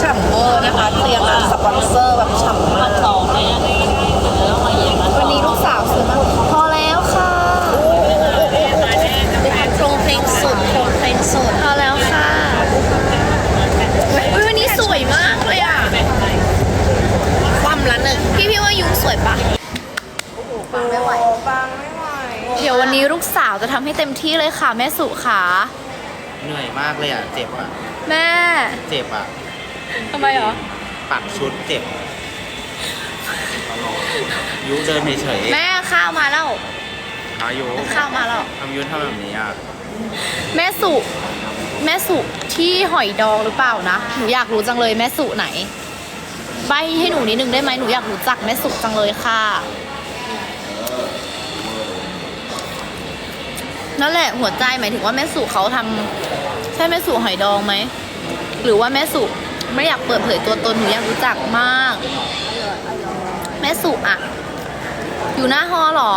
ฉ่ำเวอร์นะคะเตรียมมาสปอนเซอร์แบบฉ่ำมากสองเลยอันนี้แล้วมาเยี่ยมมาวันนี้ลูกสาวซื้อมาพอแล้วค่ะโครงเพลงสุดโครงเพลงสุดพอแล้วค่ะอุ๊ยวันนี้สวยมากเลยอะความละหนึ่งพี่พี่ว่ายุ้งสวยปะปังไม่ไหวเดี๋ยววันนี้ลูกสาวจะทำให้เต็มที่เลยค่ะแม่สุขา เหนื่อยมากเลยอะ เจ็บอะ แม่ เจ็บอะ ทำไมเหรอ ปักชุดเจ็บยุเดินเฉยแม่ข้าวมาแล้ว ๆอายุข้าวมาแล้ว ทำยุทำแบบนี้อะแม่สุ แม่สุที่หอยดองหรือเปล่านะ หนูอยากรู้จังเลยแม่สุไหน ใบให้หนูนิดนึงได้ไหมหนูอยากรู้จักแม่สุจังเลยค่ะ นั่นแหละหัวใจหมายถึงว่าแม่สุเขาทำใช่แม่สุหอยดองไหม หรือว่าแม่สุ ไม่อยากเปิดเผยตัวตนหนูอยากรู้จักมาก แม่สุอะอยู่หน้าฮอหรอ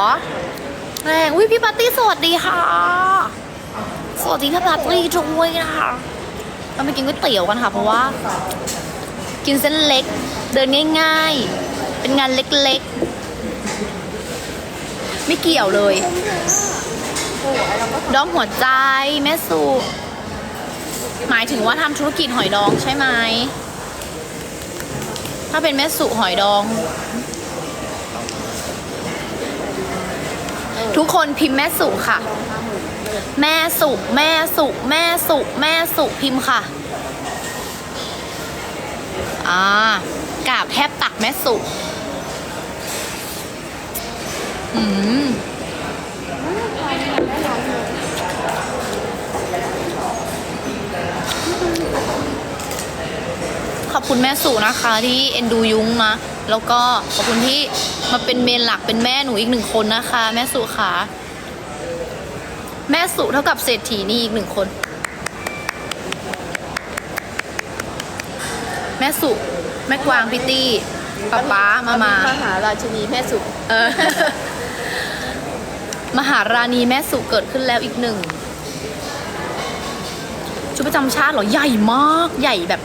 แรงอุ้ยพี่ปาร์ตี้สวัสดีค่ะ สวัสดีพี่ปาร์ตี้ด้วยนะคะเราไปกินก๋วยเตี๋ยวกันค่ะ เพราะว่า กินเส้นเล็ก เดินง่าย ๆ เป็นงานเล็กๆ ไม่เกี่ยวเลยดองหัวใจแม่สุ หมายถึงว่าทำธุรกิจหอยดองใช่ไหม ถ้าเป็นแม่สุหอยดอง ทุกคนพิมพ์แม่สุค่ะ แม่สุแม่สุแม่สุแม่สุพิมพ์ค่ะ อ่ากราบแทบตักแม่สุอืม ขอบคุณแม่สุนะคะที่เอ็นดูยุ้งนะ แล้วก็ขอบคุณที่มาเป็นเมนหลักเป็นแม่หนูอีกหนึ่งคนนะคะ แม่สุค่ะ แม่สุเท่ากับเศรษฐีนี่อีกหนึ่งคน แม่สุแม่กวางพิตตี้ป๊าป๊ามามามหาราชินีแม่สุเออ มหาราณีแม่สุเกิดขึ้นแล้วอีกหนึ่งชุดประจำชาติเหรอใหญ่มากใหญ่แบบ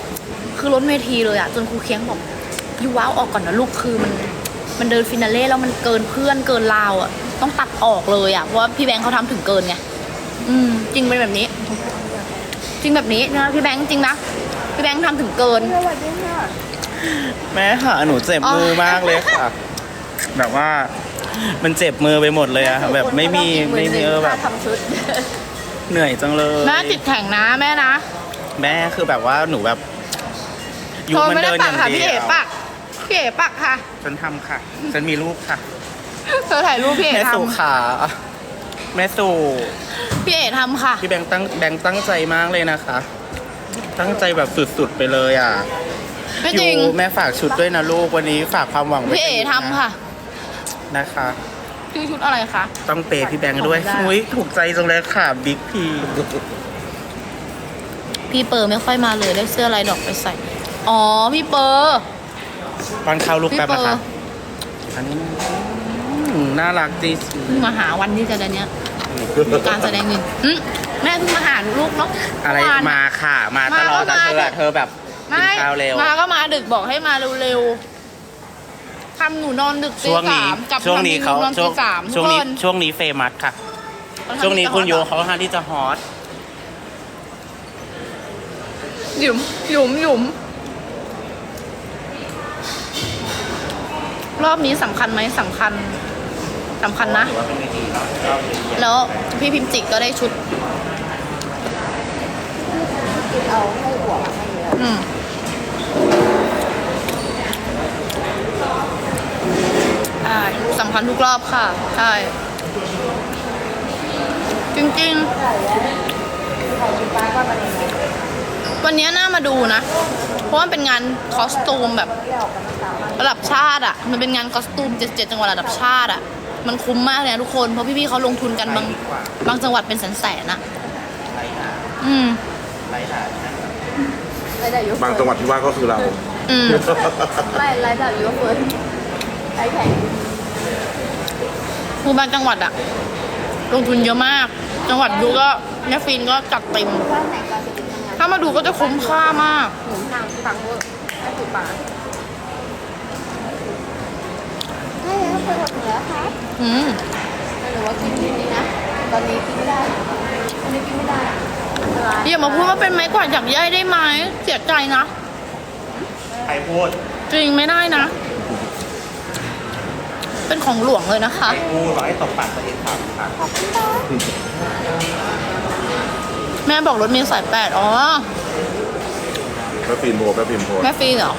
คือล้นเวทีเลยอะจนครูเคียงบอกยูว้าวออกก่อนนะลูกคือมันมันเดินฟินาเล่แล้วมันเกินเพื่อนเกินราวอะต้องตัดออกเลยอะเพราะว่าพี่แบงค์เขาทำถึงเกินไงอืม จริงเป็นแบบนี้ จริงแบบนี้นะพี่แบงค์จริงนะพี่แบงค์ทำถึงเกินแม่ค่ะหนูเจ็บมือมากเลยค่ะ แบบว่ามันเจ็บมือไปหมดเลยอะแบบไม่มีไม่มีเออแบบทำชุดเหนื่อยจังเลยแม่จิตแข็งนะแม่นะ แม่คือแบบว่าหนูแบบ ยุโทรมันไม่ได้เดินอปักย่างค่ะเดีพี่เอ๋ยวปักพี่เอ๋ปักค่ะ ฉันทำค่ะ ฉันมีรูปค่ะ เธอถ่ายรูปพี่เอ๋แม่ทสู่ขาแม่สู่ำพี่เอ๋ทำค่ะ พี่แบงค์ตั้งแบงค์ตั้งใจมากเลยนะคะ ตั้งใจแบบสุดๆไปเลยอะไม่จริงอยู่แม่ฝากชุดด้วยนะลูกวันนี้ฝากความหวังไว้พี่เอ๋กับทำค่ะนะคะ ชื่อชุดอะไรคะ ต้องเปย์พี่แบงค์ด้วยได้อุ้ยถูกใจจังเลยค่ะบิ๊กพีพี่เปอร์ไม่ค่อยมาเลยได้เสื้อลายดอกไปใส่ อ๋อ พี่เปอร์ตอนเข้าลูกพี่แป๊บเปอนะร์คะอันนี้อืมน่ารักจริงเพิ่งมาหาวันที่จะเดือนเนี้ยการแสดงหนึ่งอืมแม่เพิ่งมาหาลูกเนาะอะไรเมื่วานมาค่ะ มาตลอดมาแต่ก็เธอมาอะเธอแบบกินไม่ข้าวเร็ว มาก็มาดึกบอกให้มาเร็วๆทำหนูนอนดึกตีช่วงสานี้มกลับช่วงนี้เขานอนช่ตีวงสามช่วงนี้ทุกคนช่วงนี้เฟมัสค่ะช่วงนี้คุณโยเขาค่อนข้างที่จะฮอตหยุมหยุมหยุม รอบนี้สำคัญไหมสำคัญสำคัญนะ ถือว่าเป็นเวทีเนาะรอบเวทีแล้วพี่พิมจิกก็ได้ชุด เอาให้หัวมาให้เยอะอืมใช่สำคัญทุกรอบค่ะ ใช่ จริงใช่แล้วใครคุณป้าก็มาเองๆ วันนี้น่ามาดูนะ เพราะว่ามันเป็นงานคอสตูมแบบที่ออกกันมาสามวัน ระดับชาติอะ มันเป็นงานคอสตูมเจ็ดจังหวัดระดับชาติอะ มันคุ้มมากเลยนะทุกคน เพราะพี่ๆเขาลงทุนกันบางดีกว่าบางจังหวัดเป็นแสนๆอะ ไรหนาอืม ไรหนานะรายได้ยกบางจังหวัดที่ว่าก็คือเรา อืม ไม่รายได้ยกเฟิร์นใช้แข่งคือบางจังหวัดอะลงทุนเยอะมาก จังหวัดยูก็แม่ฟินก็จัดเต็มว่าไหนการจะเป็นทำงานถ้ามาดูก็จะคุ้มค่ามากหมุนทางฟังเวอร์ไอ้ถูกปา กใช่แล้วเปิดหมดแล้วครับอืมหรือว่ากินทีนี้นะ ตอนนี้กินไม่ได้ตอนนี้กินไม่ได้อะไรอย่ามาพูดว่าเป็นไม้กวาดอยากย่ายได้ไหมเสียใจนะ ใครพูด จริงไม่ได้นะ เป็นของหลวงเลยนะคะ ใครพูดบอกให้ตบปากตัวเองครับค่ะแม่บอกรถเมล์สายแปดอ๋อ แม่ฟิล์มโพแม่ฟิล์มโพแม่ฟรีเหรอ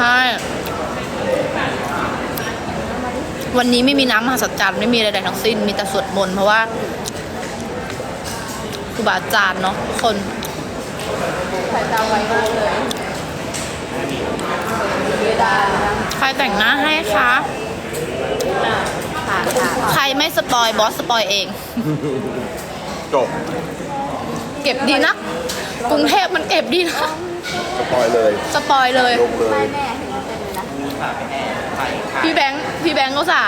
ใช่ วันนี้ไม่มีน้ำมหัศจรรย์ไม่มีอะไรๆทั้งสิ้น มีแต่สวดมนต์เพราะว่าครูบาอาจารย์เนาะทุกคนสายตาไวมากเลยใครแต่งหน้าให้คะใครไม่สปอยบอสสปอยเอง จบเก็บดีนะกรุงเทพมันเก็บดีนะสปอยเลย สปอยเลย ลงเลยแน่ เลยนะพี่แบงค์พี่แบงค์ก็สา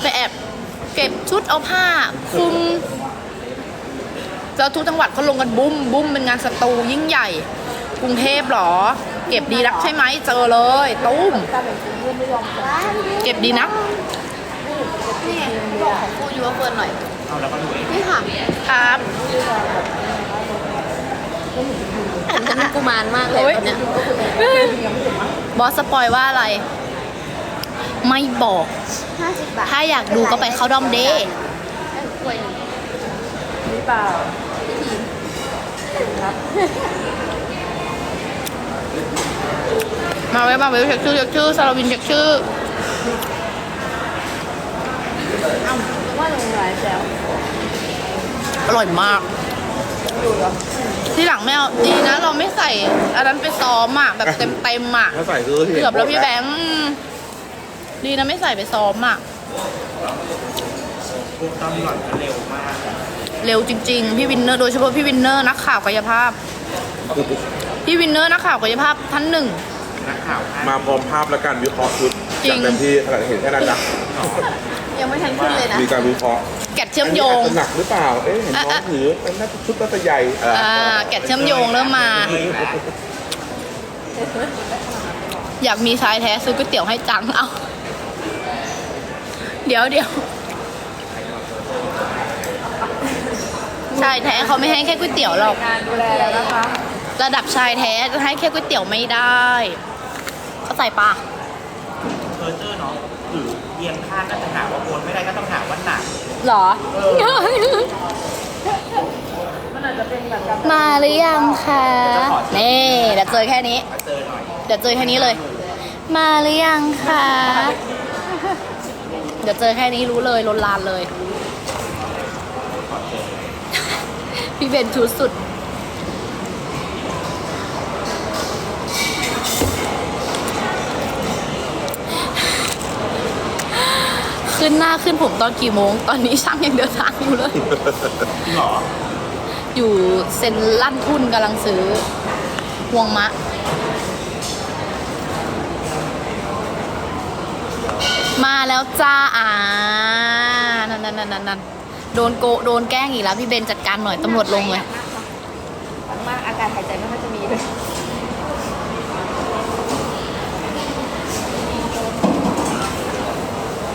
ไปแอบเก็บชุดเอาผ้าคลุมแล้วทุกจังหวัดเขาลงกันบุ้มบุ้มเป็นงานสตูยิ่งใหญ่ กรุงเทพเหรอ เก็บดีนักใช่ไหมเจอเลยตุ้มตาเป็นคุณยุ่งไม่ยอมกันเก็บดีนักนี่บอกของกูยูว่าเฟิร์นหน่อยเอาแล้วก็ดูเองนี่ค่ะครับฉันเป็นกุมารมากเลยโอ๊ยตอนเนี้ย บอสสปอยว่าอะไร ไม่บอกห้าสิบบาทถ้าอยากดูก็ไปเข้าดอมเดย์ไอ้กล้วยหนึ่งหรือเปล่าพี่ทีมครับมาไว้มาไว้เช็คชื่อเช็คชื่อซาลาวินเช็คชื่อ เอ้าว่าลงหลายแซวอร่อยมาก ที่หลังไม่เอาดีนะ เราไม่ใส่อันนั้นไปซ้อมอะแบบเต็มเต็มๆอะถ้าใส่คือเห็นเกือบแล้วพี่แบงค์ดีนะไม่ใส่ไปซ้อมอะ พวกต้องหล่อนก็เร็วมากเร็วจริง ๆ พี่วินเนอร์โดยเฉพาะพี่วินเนอร์นักข่าวกายภาพ พี่วินเนอร์นักข่าวกายภาพท่านหนึ่ง นักข่าวให้มาพร้อมภาพและการวิเคราะห์ชุดจริง จากเต็มที่ขนาดเห็นแค่นั้นนะ ยังไม่ทันขึ้นเลยนะ มีการวิเคราะห์แกดเชื่อมโยง นนี้อาจจะหนักหรือเปล่า เอ๊ะเห็นน้องถือมันน่าจะชุดน่าจะใหญ่อ่าอ่าแกดเชื่อมโยงเริ่มมา อยากมีชายแท้ซื้อก๋วยเตี๋ยวให้จังเอา เดี๋ยวเดี๋ยวชายแท้เขาไม่ให้แค่ก๋วยเตี๋ยวหรอกงานดูแลแล้วนะคะ ระดับชายแท้จะให้แค่ก๋วยเตี๋ยวไม่ได้เข้าใจปะ เพอร์เจอร์เนาะหรือ เอียงข้างก็จะหาว่าโอนไม่ได้ก็ต้องหาว่าหนักหรอมันอาจจะเป็นแบบการมาหรือยังคะนี่เดี๋ยวเจอแค่นี้ มาเจอหน่อยเดี๋ยวเจอแค่นี้เลย มาหรือยังคะ เดี๋ยวเจอแค่นี้รู้เลยลนลานเลย พี่เบนชุดสุด ขึ้นหน้าขึ้นผมตอนกี่โมง ตอนนี้ช่างยังเดินทางอยู่เลย จริงเหรออยู่เซ็นลั่นทุนกำลังซื้อห่วงมะ มาแล้วจ้าอ่านั่นนั่นนั่นนั่นโดนโกโดนแกล้งอีกแล้ว พี่เบนจัดการหน่อยตำรวจลงเลย มากอาการหายใจไม่ค่อยจะมีเลย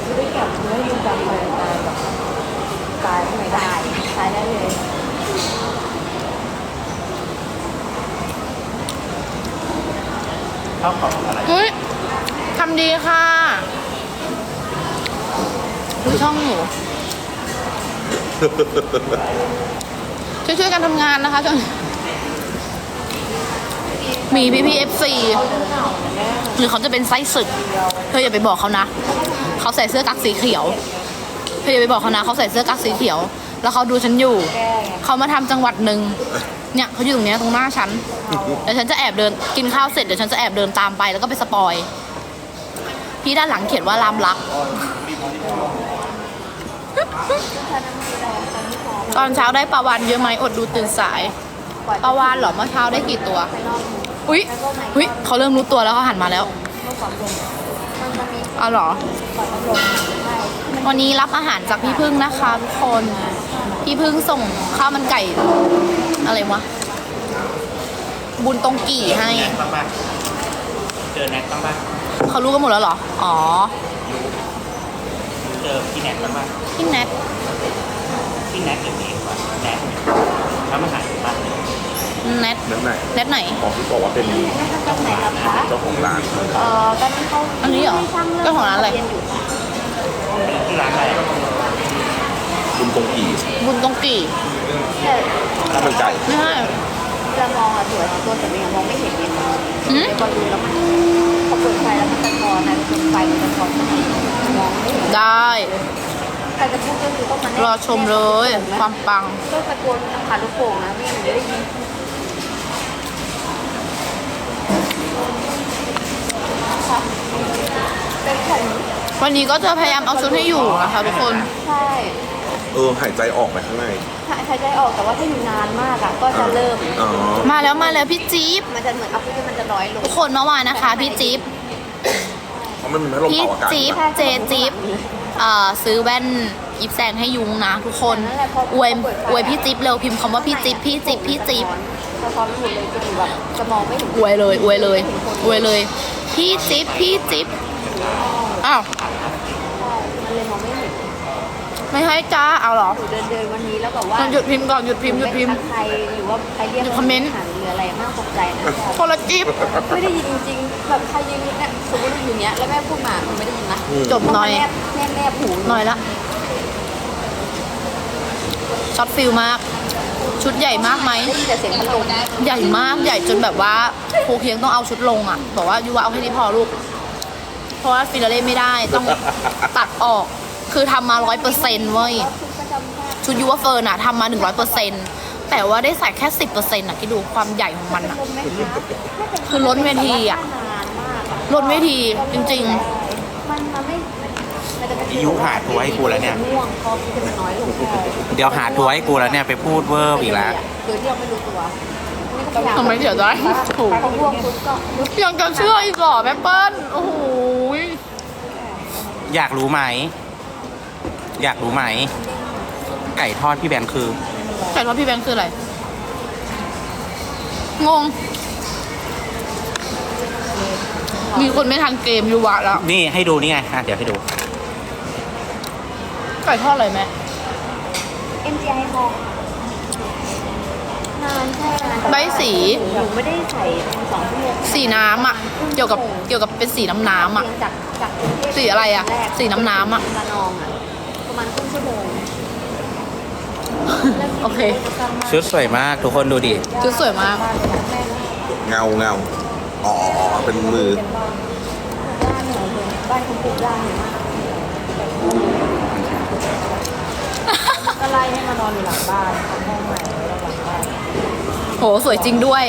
ไม่ได้ กับเนื้อยู่กับตายแบบตายไม่ได้ตายได้เลยข้าวของอะไรเฮ้ยทำดีค่ะดูช่องหนูช่วยช่วยๆกันทำงานนะคะช่วงนี้ มีพี่พีเอฟซีหรือเขาจะเป็นไส้ศึก เธออย่าไปบอกเขานะ เขาใส่เสื้อกั๊กสีเขียว เธออย่าไปบอกเขานะ เขาใส่เสื้อกั๊กสีเขียว แล้วเขาดูฉันอยู่ เขามาทำจังหวัดหนึ่งเนี่ยเขาอยู่ตรงเนี้ยตรงหน้าฉันเดี๋ยวฉันจะแอบเดินกินข้าวเสร็จเดี๋ยวฉันจะแอบเดินตามไปแล้วก็ไปสปอย พี่ด้านหลังเขียนว่าลามลัก ตอนเช้าได้ปลาวานเยอะไหมอดดูตื่นสาย ปลาวานเหรอเมื่อเช้าได้กี่ตัวไปรอบนึงอุ๊ยอุ๊ยเขาเริ่มรู้ตัวแล้วเขาหันมาแล้วเมื่อก่อนลงมันจะมีเอาเหรอก่อนต้องลงใช่มันวันนี้รับอาหารจากพี่พึ่งนะคะทุกคน พี่พึ่งส่งข้าวมันไก่ อะไรวะ บุญตรงกี่ให้แน็กบ้างปะเจอแน็กบ้างปะเขารู้กันหมดแล้วเหรอ อ๋อ เจอพี่แน็กบ้างปะพี่แน็กพี่แน็กหรือเอกวะแน็ก ทำอาหารอยู่ปะแน็ตนั่นไหนแน็ตไหน ของที่บอกว่าเป็นตรงไหนครับคะเจ้าของร้านเอ่อตอนนี้เขาอันนี้เหรอเจ้าของร้านอะไรเรียนอยู่ค่ะที่ร้านอะไรคุณตรงกี่บุญตรงกี่แต่ข้าวมันไก่ไม่ใช่เวลามองอะสวยตัวแต่ไม่ยังมองไม่เห็นเนี่ยหืมเดี๋ยวพอดูแล้วมันพอเปิดไฟแล้วมันสะท้อนนะเป็นไฟมันสะท้อนข้างในมองไม่เห็นได้ ใครจะพูดก็คือต้องมาแน่รอชมเลย ความปังก็ตะโกนผ่านลูกโป่งนะไม่งั้นเดี๋ยวได้ยินค่ะเป็นของวันนี้ก็จะพยายามเอาชุดให้อยู่นะคะทุกคน ใช่เออหายใจออกไหมข้างในหายใจออกแต่ว่าถ้าอยู่นานมากอะก็จะเริ่ม อ๋อมาแล้วมาแล้วพี่จี๊บมันจะเหมือนออกซิเจนมันจะน้อยลงทุกคนเมื่อวานนะคะ พี่จี๊บเพราะมันเป็นพัดลมพี่ Dạ, เป่าอากาศจี๊บเจจี๊บ เอ่อซื้อแว่นยิบแสงให้ยุงนะทุกคนนั่นแหละพออวยอวยพี่จิ๊บเร็วพิมพ์คำว่าพี่จิ๊บพี่จิ๊บพี่จิ๊บสะท้อนไปหมดเลยจนแบบจะมองไม่เห็นอวยเลยอวยเลยอวยเลย พี่จิ๊บพี่จิ๊บอ้าวใช่มันเลยมองไม่เห็นไม่ให้จ้าเอาเหรอหนูเดินเดินวันนี้แล้วแบบว่าหยุดพิมพ์ก่อนหยุดพิมพ์หยุดพิมพ์ ใครหรือว่าใครเรียกหยุดคอมเมนต์หรื ออะไรมากตกใจนะคนละจิ๊บไม่ได้ยินจริงๆแบบใครยืนเนี่ยสมมติอยู่เนี้ยแล้วแม่พูดมาหนูไม่ได้ยินนะจบหน่อย แนบแนบแนบหูหน่อยละช็อตฟิลมาก ชุดใหญ่มากไหม ได้ยินแต่เสียงพัดลมใหญ่มากใหญ่จนแบบว่าครูเคียงต้องเอาชุดลงอะ บอกว่ายูว่าเอาแค่นี้พอลูก เพราะว่าฟิลาเล่ไม่ได้ต้องตัดออก คือทำมาร้อยเปอร์เซนต์เว้ย ชุดประจำชาติชุดยูว่าเฟิร์นอะทำมาหนึ่งร้อยเปอร์เซนต์ แต่ว่าได้ใส่แค่สิบเปอร์เซ็นต์อะคิดดูความใหญ่ของมันอะลมไหมคะคือล้นเวทีอะนานมากอะล้นเวทีจริงมันมันไม่มันจะเป็นพี่ยุหาทัวร์ให้กูแล้วเนี่ยม่วงพอที่จะมันน้อยลงแค่เดี๋ยวหาทัวร์ให้กูแล้วเนี่ยไปพูดเวอร์อีกแล้ว โดยที่เราไม่รู้ตัวทำไมเสียใจโอ้โหพอม่วงปุ๊บก็ลุกๆยังจะเชื่ออีกเหรอแม่เปิ้ลโอ้โหอยากรู้ไหม อยากรู้ไหม ไก่ทอดพี่แบงค์คือ แต่ว่าพี่แบงค์คืออะไร งง มีคนไม่ทันเกมยูวะแล้วนี่ให้ดูนี่ไงอะเดี๋ยวให้ดู ไก่ทอดอะไรแม่เอ็มจีไอทองนานแค่นานใบสี หนูไม่ได้ใส่เป็นสองชั่วโมงสีน้ำอะเกี่ยวกับเกี่ยวกับเป็นสีน้ำน้ำอะเพียงจากจากกรุงเทพสีอะไรอะแรกสีน้ำน้ำอะระนองอะประมาณครึ่งชั่วโมง โอเค ชุดสวยมากทุกคนดูดิ ชุดสวยมาก เงาเงาอ๋อ เป็นมือบ้านหนูเลยบ้านคุณปลูกร่างเนี่ยมากก็ไล่ให้มานอนอยู่หลังบ้านทำห้องใหม่ไว้หลังบ้านโห สวยจริงด้วย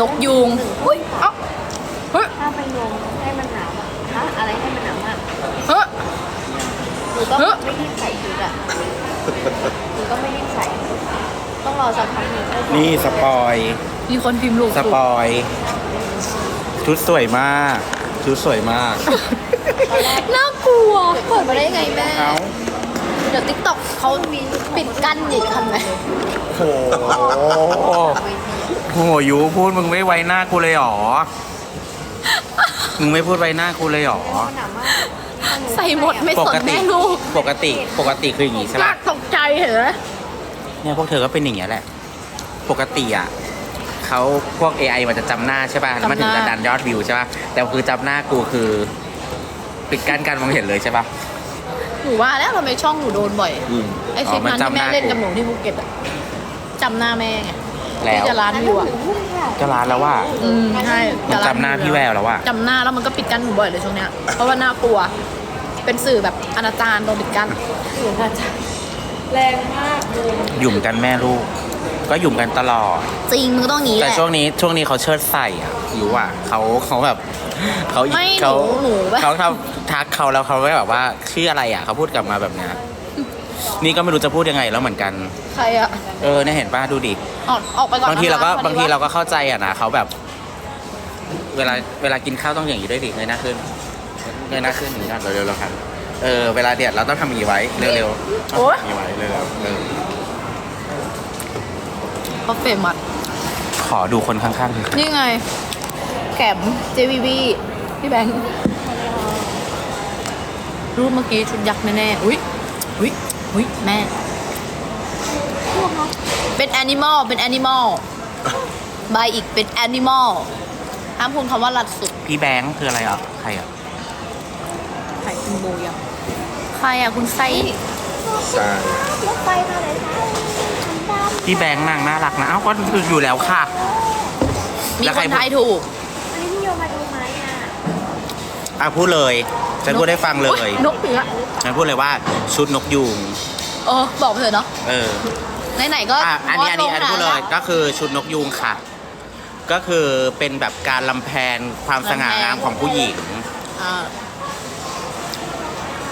นกยูงอุ้ยเอ้าเฮ้ยถ้าไปลงให้มันหนาวอะฮะอะไรให้มันหนาวมากเฮ้ย หนูก็เฮ้ยไม่รีบใส่ชุดอะ หนูก็ไม่รีบใส่ ต้องรอสักพักหนึ่งค่อยใส่นี่สปอย มีคนพิมพ์ลูกสปอย ชุดสวยมาก ชุดสวยมาก น่ากลัวเปิดมาได้ไงแม่ เอาเดี๋ยวติ๊กต็อกเขาปิดกั้นอีกทันไหมโอ้โหโหยูพูดมึงไม่ไว้หน้ากูเลยหรอ มึงไม่พูดไว้หน้ากูเลยหรอมันหนาวมาก ใส่หมดไม่ปสนกติ แม่ลูกปกติ ปกติคืออย่างงี้ใช่กล้าปะตกใจ เห็นไหมเนี่ยพวกเธอก็เป็นอย่างเงี้ยแหละ ปกติอะเขาพวก AI มันจะจำหน้าใช่ป่ะแล้วมันถึงจะดันยอดวิวใช่ป่ะ แต่คือจำหน้ากูคือ ปิดกั้นการมองเห็นเลยใช่ป่ะ หนูว่าแล้วทำไมช่องหนูโดนบ่อย อืมไอคลิปนั้นอ๋อมันจำหที่แม่น้าเล่นกับหนูที่ภูเก็ตอะจำหน้าแม่ไงแล้วที่จะร้านวิวอะก็ร้านแล้วว่า อืมใช่มันจำหน้าพี่แววแล้วว่าจำหน้าแล้วมันก็ปิดกั้นหนูบ่อยเลยช่วงเนี้ย เพราะว่าน่ากลัว เป็นสื่อแบบอนาจารโดนปิดกั้น แรงมากหยุ่มกันแม่ลูก ก็หยุ่มกันตลอด จริงมึงต้องอย่างนี้แหแต่ละ ช่วงนี้ช่วงนี้เขาเชิดใส่อะอยู่อะเขาเขาแบบเขาไม่หนูเขาหนูแบบ เขาทำทักเขาแล้วเขาไม่แบบว่าชื่ออะไรอะเขาพูดกลับมาแบบเนี้ยนี่ก็ไม่รู้จะพูดยังไงแล้วเหมือนกัน ใครอะเออเนี่ยเห็นป้าดูดิ ออกออกไปก่อนบางทีเราก็นะคะบางทีพอดีว่เราก็เข้าใจอะนะเขาแบบ เวลาเวลากินข้าวต้องอย่างนี้ด้วยดิเงยหน้าขึ้นเงยหน้าขึ้นอย่างนี้ก่อนเร็วๆแล้วครับ เออเวลาเดียดเราต้องทำอย่างนี้ไว้เร็วๆต้องโอ๊ยทำอย่างนี้ไว้เร็วๆเออเขาเฟมัสขอดูคนข้างๆหน่อยนี่ไงแก็ม JVB พี่แบงค์รูปเมื่อกี้ชุดยักษ์แน่ๆอุ้ยอุ้ยอุ้ยแม่ เป็นแอนิมอลเป็นแอนิมอลบายอีกเป็นแอนิมอลห้ามพูดคำว่าหลัดสุดพี่แบงค์คืออะไรอะ ใครอะใครคุณโบยังใครอะคุณไซใช่รถไฟมาเลยค่ะดำพี่แบงค์นางน่ารักนะ เอ้าก็อยู่แล้วค่ะ มีแล้วคใครนทายถูกวันนี้พี่โยมาดูไหมอะอะพูดเลย ฉันพูดให้ฟังเลยนกเหนือฉันพูดเลยว่าชุดนกยูง เออบอกไปเถอะเนาะเออ ไหนๆก็อะอันนี้อันนี้อันนี้พูดเลย ก็ก็คือชุดนกยูงค่ะ ก็คือเป็นแบบการลำแพนความสง่างามของผู้หญิง อ่า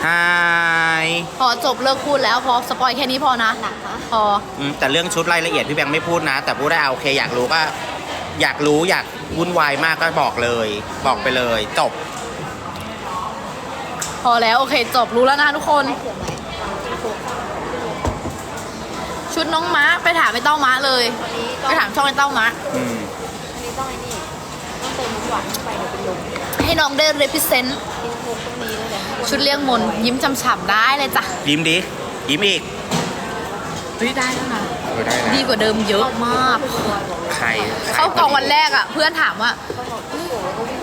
ไฮพอจบเลิกพูดแล้วพอสปอยแค่นี้พอนะหนักคะพออืมแต่เรื่องชุดรายละเอียดพี่แบงค์ไม่พูดนะ แต่พูดได้เอาโอเคอยากรู้ก็อยากรู้อยากวุ่นวายมากก็บอกเลย บอกไปเลย จบ พอแล้วโอเคจบรู้แล้วนะทุกคนได้เสือไหมชุดน้องม้าไปถามไอ้เต้าม้าเลยวันนี้ไปถามช่องไอ้เต้าม้าอืมวันนี้ต้องไอ้นี่ต้องเติมน้ำหวานเข้าไปเดี๋ยวเป็นลมให้น้องได้ represent กินโค้กตรงนี้เลยนะ ชุดเลี้ยงมนต์ยิ้มฉ่ำๆได้เลยจ้ะยิ้มดิ ยิ้มอีกเฮ้ยได้แล้วนะเออได้นะดีกว่าเดิมเยอะมาก ใครใครเข้ากองวันแรกอะ เพื่อนถามว่า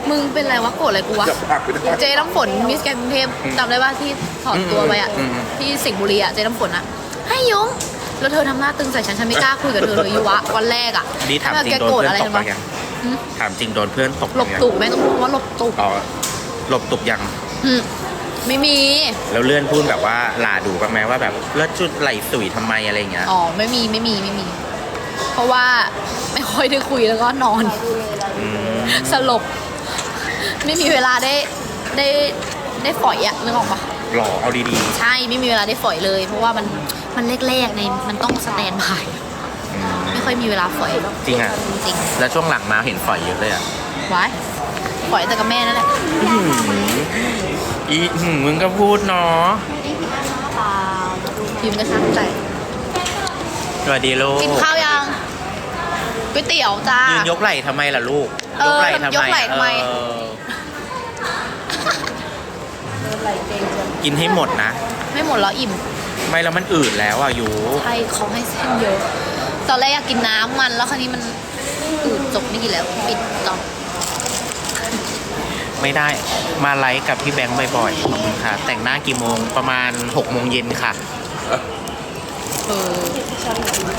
มึงเป็นไรวะโกรธอะไรกูวะ จะพักไปได้ เจน้ำฝนมิสแกรนด์กรุงเทพจำได้ป่ะที่ถอนตัวไปอะ อืมอืม ที่สิงห์บุรีอะ เจน้ำฝนอะ ให้ยงแล้วเธอทำหน้าตึงใส่ฉันฉันไม่กล้าคุยกับเธอเลยยุวะวันแรกอะดีถามจริงแกโดนโกรธเพื่อนอะไรตกับนไปวะยังอืมถามจริงโดนเพื่อนตกหลบยังตุกแม่ต้องพูดว่าหลบตุกอ๋อหลบตุกยังอืม ไม่มี แล้วเลื่อนพูดแบบว่าหลาดูบ้างไหมว่าแบบเลิศชุดไหลสุยทำไมอะไรอย่างเงี้ย อ๋อ ไม่มีไม่มีไม่มี เพราะว่าไม่ค่อยได้คุยแล้วก็นอน อืม สลบ ไม่มีเวลาได้ได้ได้ฝอยอะนึกออกปะหล่อเอาดีใช่ไม่มีเวลาได้ฝอยเลย เพราะว่ามันมันแรกๆในมันต้องสแตนบายๆอืมไม่ค่อยมีเวลาฝอยจริงอะ จริงแล้วช่วงหลังมาเห็นฝอยเยอะเลยอะ ๆไว้ ฝอยแต่กับแม่นั่นแหละอื้อหืออีหืมมึงก็พูดเนาะนี่พี่อันน้ำเปล่ามาดูพิมพ์ก็ช่างใจสวัสดีลูกกินข้าวยังก๋วยเตี๋ยวจ้ายืนยกไหล่ทำไมล่ะลูกเออยกไหล่ทำยกไมไหล่ทำไมเออเดินไหลเต็มจนกินให้หมดนะ ไม่หมดแล้วอิ่ม ไม่แล้วมันอืดแล้วอะยูใช่เขาให้เส้นเยอะ ตอนแรกอยากกินน้ำมันแล้วคราวนี้มันอืดจบไม่กินแล้ว ปิดจบ ไม่ได้มาไลฟ์กับพี่แบงค์บ่อยๆขอบคุณค่ะ แต่งหน้ากี่โมงประมาณ6กโมงเย็นค่ะ เออ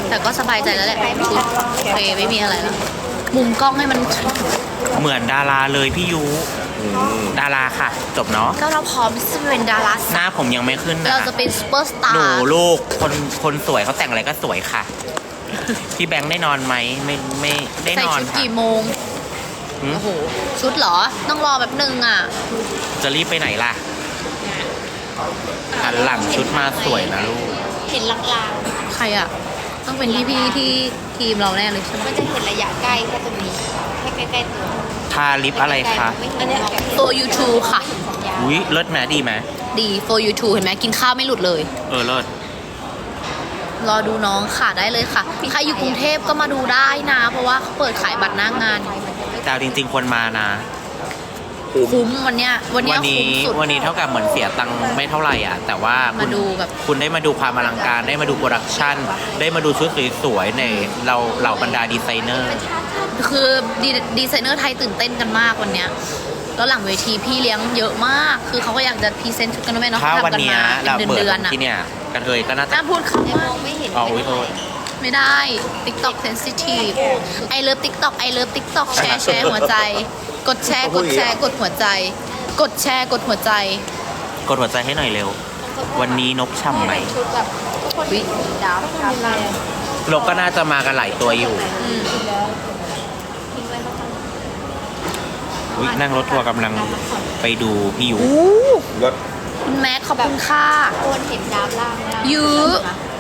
แต่ก็สบายใจแล้วแหละชุดโอเคไม่มีอะไรแล้วมุมกล้องให้มันเหมือนดาราเลยพี่ยูอืมดาราค่ะ จบเนาะก็เราพร้อมที่จะเป็นดาราหน้าผมยังไม่ขึ้นนะเราจะเป็นซูเปอร์สตาหนูร์ลูกคนคนสวยเขาแต่งอะไรก็สวยค่ะ พี่แบงค์ได้นอนไหมไม่ไม่ได้ใส่นอนชุดค่ะกี่โมงหืม โอ้โห ชุดเหรอ ต้องรอแบบหนึ่งอะ จะรีบไปไหนล่ะหันหลังชุดมาสวยนะลูก เห็นลางใครอะ ต้องเป็นพี่พี่ๆที่ทีมเราแน่เลยใช่ไหๆ มมันจะเห็นระยะใกล้แค่ตรงนี้แค่ใกล้ๆตัวทาลิปอะไรคะไม่เห็นหรอก for you too ค่ะสัญญาณอุ้ยเลิศไหมดีไหมดี for you too เห็นไหมกินข้าวไม่หลุดเลย เออเลิศรอดูน้องค่ะได้เลยค่ะ ใครอยู่กรุงเทพก็มาดูได้นะ เพราะว่าเขาเปิดขายบัตรหน้างาน แต่เอาจริง ๆคนมานะ คุ้มวันเนี้ยวันเนี้วัยนนี้คุ้มสุด วันนี้เท่ากับเหมือนเสียตังค์ไม่เท่าไหร่อะ แต่ว่าคุณมาดูแบบ คุณได้มาดูความอลังการได้มาดูโปรดักชันได้มาดูชุดสวยๆในเราเหล่าบรรดาดีไซเนอร์ คือดีดีไซเนอร์ไทยตื่นเต้นกันมากวันเนี้ยแล้วหลังเวทีพี่เลี้ยงเยอะมาก คือเขาก็อยากจะพรีเซนต์ชุดกันด้วยเนาะถ้าเขาวันทำกันเนี้ยมาเราเป็นเปิดเดือนๆอะที่เนี่ยกระเทยก็น่าจะน่าพูดในคำมว่าองไม่เห็นอ๋ออุ๊ยโทษ ไม่ได้ TikTok sensitive I love TikTok I love TikTok แชร์แชร์หัวใจ กดแชร์ กดแชร์ กดหัวใจ กดแชร์ กดหัวใจ กดหัวใจให้หน่อยเร็ว วันนี้นกช่ำไหมชุดแบบทุกคนเห็นดาวดาวล่างนกก็น่าจะมากันหลายตัวอยู่อืมทิ้งไว้แล้วกันอุ๊ยนั่งรถทัวร์กำลังไปดูพี่ยูแล้วคุณแม็กขอบคุณค่ะคนเห็นดาวล่างไหมยื้อ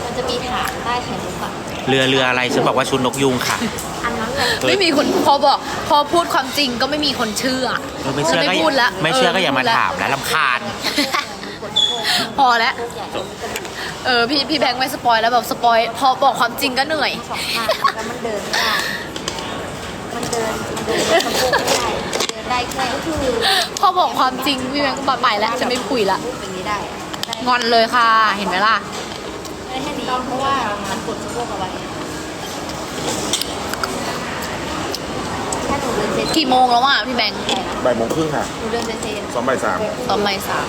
มันจะมีฐานใต้ไข่มุกอะ เรือเรืออะไรฉันบอกว่าชุดนกยุงค่ะอันนั้นแหละเฮ้ยไม่มีคนพอบอกพอพูดความจริงก็ไม่มีคนเชื่อเออไม่เชื่อจะก็ไม่พูดละไม่เชื่อก็อย่ามาเออถามแล้วลำคาญกดโทษพอแล้วเออพี่พี่แบงค์ไม่สปอยแล้วแบบสปอยพอบอกความจริงก็เหนื่อย สองข้างแล้วมันเดินไม่ได้มันเดินมันเดินสะโพกไม่ได้เดินได้แค่ก็คือพอบอกความจริงพี่แบงค์ก็ไปแล้วจะไม่คุยละ รูปอย่างนี้ได้ได้งอนเลยค่ะ เห็นไหมล่ะ ได้แค่นี้เพราะว่ามันกดสะโพกเอาไว้ถ้าหนูเดินเซนกี่โมงแล้วอะพี่แบงค์บ่ายโมงครึ่งค่ะหนูเดินเซนเซนซ้อมบ่ายสามตอนบ่ายสาม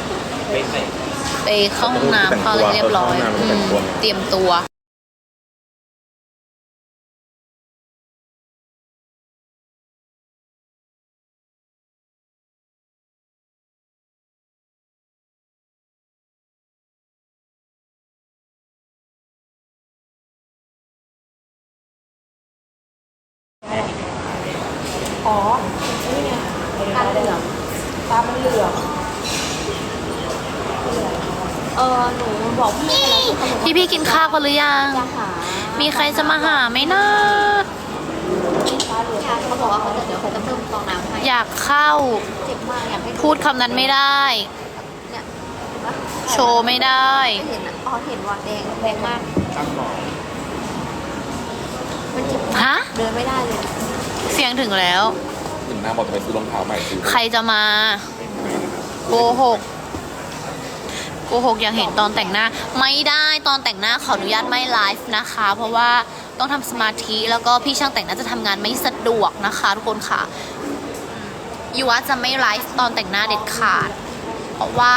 ไปเข้าห้องน้ำเข้าอะไรเรียบร้อยเข้าห้องน้ำอืมแต่งตัวเตรียมตัว อ๋อ นี่ไงตาเหลืองตามันเหลืองเออ หนูบอกพี่ไปแล้วทุกคน พี่พี่ๆ กินข้าวกันหรือยัง จะหามีใครจะมาหาไหมนะฟ้าเหลืองเขาบอกว่าเขาจะเดี๋ยวเขาจะเพิ่มฟองน้ำให้อยากเข้า เจ็บมากอยากให้พูดคำนั้นไม่ได้ เนี่ยเห็นปะโชว์ไม่ได้ ไม่เห็นอะอ๋อเห็นว่าแดงแดงมากมันเจ็บฮะ เดินไม่ได้เลยเสียงถึงแล้วถึงน้าบอกจะไปซื้อรองเท้าใหม่ซื้อใครจะมาโกหกโกหกอย่างเห็นตอนแต่งหน้า ไม่ได้ตอนแต่งหน้าขออนุญาตไม่ไลฟ์นะคะ เพราะว่าต้องทำสมาธิแล้วก็พี่ช่างแต่งหน้าจะทำงานไม่สะดวกนะคะ ทุกคนค่ะยูวะจะไม่ไลฟ์ตอนแต่งหน้าเด็ดขาด เพราะว่า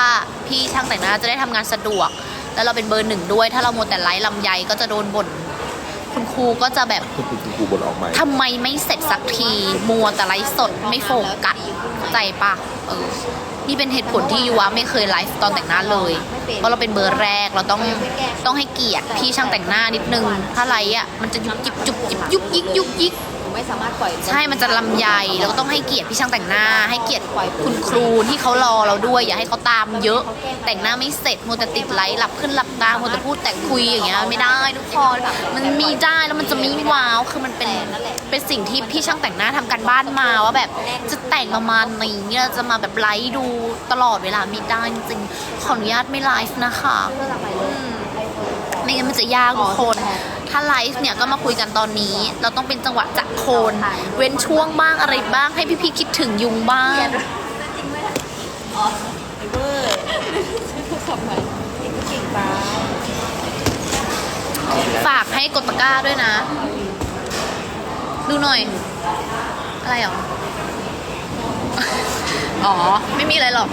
พี่ช่างแต่งหน้าจะได้ทำงานสะดวก แล้วเราเป็นเบอร์หนึ่งด้วย ถ้าเราโมวแต่ไลฟ์ลำไยก็จะโดนบ่นคุณครูก็จะแบบคุณครูบนออกใหม่ทำไมไม่เสร็จสักที มัวแต่ไลฟ์สดไม่โฟกัสเข้าใจปะเออ นี่เป็นเหตุผลที่ยูวะไม่เคยไลฟ์ตอนแต่งหน้าเลย เพราะเราเป็นเบอร์แรกเราต้องต้องให้เกียรติพี่ช่างแต่งหน้านิดนึง ถ้าไลฟ์อะมันจะยุบยิบยุบยิบยุบยิกยุบยิก ไม่สามารถปล่อยใช่มันจะลำใยแล้วก็ต้องให้เกียรติพี่ช่างแต่งหน้า ให้เกียรติคุณครูที่เขารอเราด้วย อย่าให้เขาตามเยอะ แต่งหน้าไม่เสร็จมัวแต่ติดไลท์หลับขึ้นหลับตามัวแต่พูดแต่คุยอย่างเงี้ยไม่ได้ทุกคนมันมีได้แล้วมันจะไม่ว้าวคือมันเป็นเป็นสิ่งที่พี่ช่างแต่งหน้าทำกันบ้านมาว่าแบบจะแต่งประมาณนี้เราจะมาแบบไลฟ์ดูตลอดเวลาไม่ได้จริงๆขออนุญาตไม่ไลฟ์นะคะไม่งั้นมันจะยากทุกคน ถ้าไลฟ์เนี่ยก็มาคุยกันตอนนี้ เราต้องเป็นจังหวะจะโคน เว้นช่วงบ้างอะไรบ้างให้พี่ๆคิดถึงยุงบ้าง อ๋อไอเบอร์ทำไมเก่งเก่งไปฝากให้กดตะกร้าด้วยนะ ดูหน่อย อะไรหรอ อ๋อ ไม่มีอะไรหรอก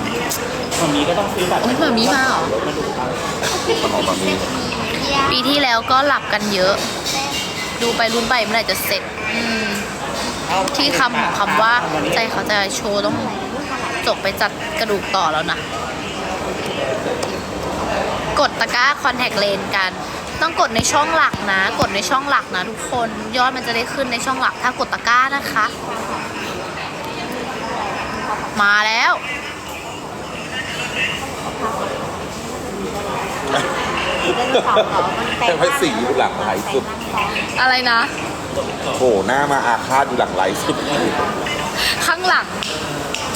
วันนี้ก็ต้องซื้อบัตรโอ้ยเหมือนมีมาเหรอต้องออกแบบนี้ ปีที่แล้วก็หลับกันเยอะ ดูไปรุ่นไปเมื่อไหร่จะเสร็จที่คำของคำว่าใจเขาจะโชว์ต้องจบไปจัดกระดูกต่อแล้วนะ กดตะกร้าคอนแทคเลนกัน ต้องกดในช่องหลักนะ กดในช่องหลักนะทุกคนยอดมันจะได้ขึ้นในช่องหลักถ้ากดตะกร้านะคะ มาแล้ว ไดโนเสาร์เหรอมันแปลงให้สีอยู่หลังไหลสุด อะไรนะ โผล่หน้ามาอาฆาตอยู่หลังไหลสุด ข้างหลัง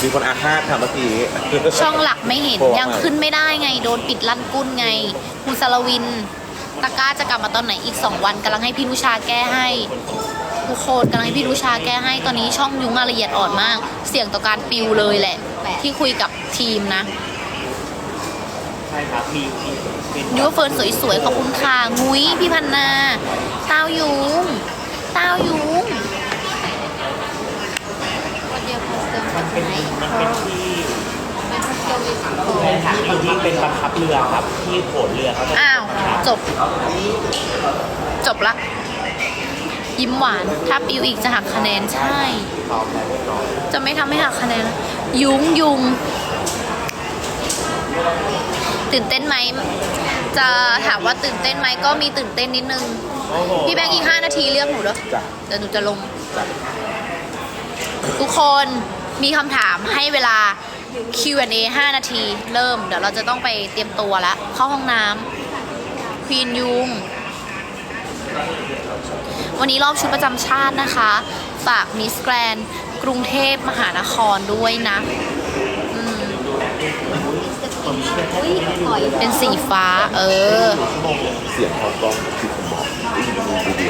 มีคนอาฆาตค่ะเมื่อกี้ ช่องหลักไม่เห็น โผล่มายังขึ้นไม่ได้ไง โดนปิดลั่นกุ้นไงคุณสารวิน ตะกร้าจะกลับมาตอนไหนอีก 2 วันกำลังให้พี่นุชาแก้ให้ทุกคนกำลังให้พี่นุชาแก้ให้ตอนนี้ช่องยุ้งอะละเอียดอ่อนมาก เสี่ยงต่อการปิวเลยแหละ ที่คุยกับทีมนะใช่ครับ มีมีเป็นยูว่าเฟิร์นสวยๆ ขอบคุณค่ะ งุ้ยพี่พันนาเต้ายุงเต้ายุงคนเดียวคอสเตอร์มันเป็นมันเป็นที่เป็นคอสเตอร์วิสโตเป็นฐานที่ที่เป็นบังคับเรือครับ ที่โขนเรือเขาจะอ้าว จบ จบละ ยิ้มหวาน ถ้าปิวอีกจะหักคะแนนใช่ จะไม่ทำให้หักคะแนน ยุงยุง ตื่นเต้นไหม จะถามว่าตื่นเต้นไหมก็มีตื่นเต้นนิดนึงโอ้โหพี่แบงค์อีก 5 นาทีเรียกหนูเด้อจ้ะเดี๋ยวหนูจะลงจ้ะทุกคนมีคำถามให้เวลา Q&A 5 นาที เริ่ม เดี๋ยวเราจะต้องไปเตรียมตัวแล้วเข้าห้องน้ำควีนยุง วันนี้รอบชุดประจำชาตินะคะ ฝากมิสแกรนกรุงเทพมหานครด้วยนะ อืมสอุ้ยหอย เป็นสีฟ้า เออ เสียงเขากล้องคือผมบอกอุ้ยมันดูดี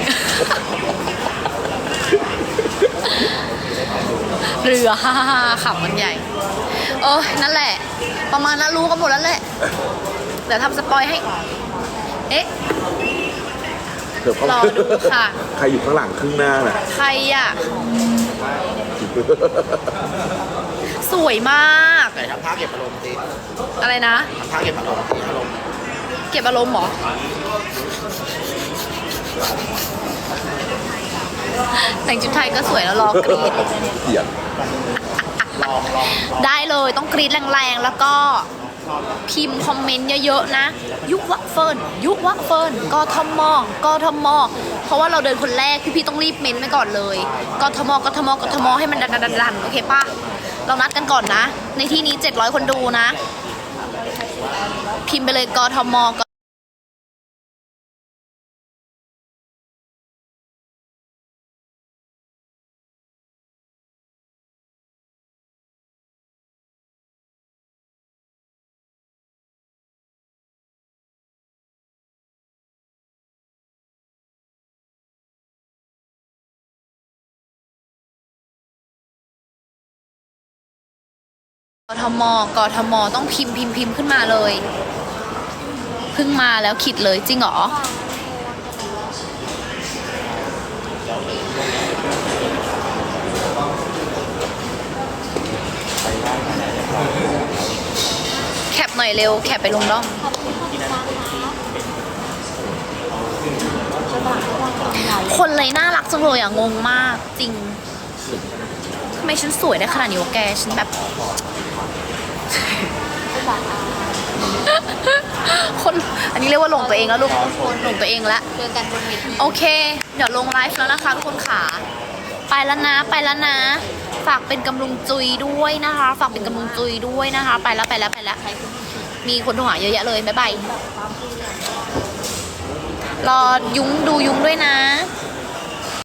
เรือฮ่าฮ่าฮ่าขับมันใหญ่เออนั่นแหละ ประมาณนั้นรู้กันหมดแล้วแหละ เดี๋ยวทำสปอยให้ เอ๊ะเธอเข้ารอดูค่ะ ใครอยู่ข้างหลังครึ่งหน้าน่ะ ใครอะ สวยมากแต่ทำท่าเก็บอารมณ์สิอะไรนะ ทำท่าเก็บอารมณ์สิอารมณ์เก็บอารมณ์เหรอ แต่งชุดไทยก็สวยแล้วรอกรีดเสียงได้เลยต้องกรีดแรงๆ แล้วก็พิมพ์คอมเมนต์เยอะๆนะ ยุวะเฟิร์นยุวะเฟิร์นกทมกทมเพราะว่าเราเดินคนแรกพี่ๆต้องรีบเมนต์ไปก่อนเลยกทมกทมกทมให้มันดันดันดันๆๆๆโอเคป่ะ เรานัดกันก่อนนะ ในที่นี้ 700 คนดูนะ พิมพ์ไปเลยกทมก กทม กทม ต้องพิมพ์พิมพ์พิมพ์ขึ้นมาเลย เพิ่งมาแล้วคิดเลยจริงเหรอ แคปหน่อยเร็ว แคปไปลงด้อมขอบคุณค่ะจ้าค่ะคนเลยน่ารักจังเลยอะ งงมากจริง ทำไมฉันสวยได้ขนาดนี้วะแก ฉันแบบ คนอันนี้เรียกว่าหลงตัวเองแล้วลูกหลงตัวเองแล้วเจอกันบนเวทีโอเค เดี๋ยวลงไลฟ์แล้วนะคะทุกคนขาไปแล้วนะไปแล้วนะ ฝากเป็นกำลังจุยด้วยนะคะ ฝากเป็นกำลังจุยด้วยนะคะ ไปแล้วไปแล้วไปแล้วมีคนโทรหาเยอะแยะเลยบ๊ายบายรอยุ้งดูยุ้งด้วยนะค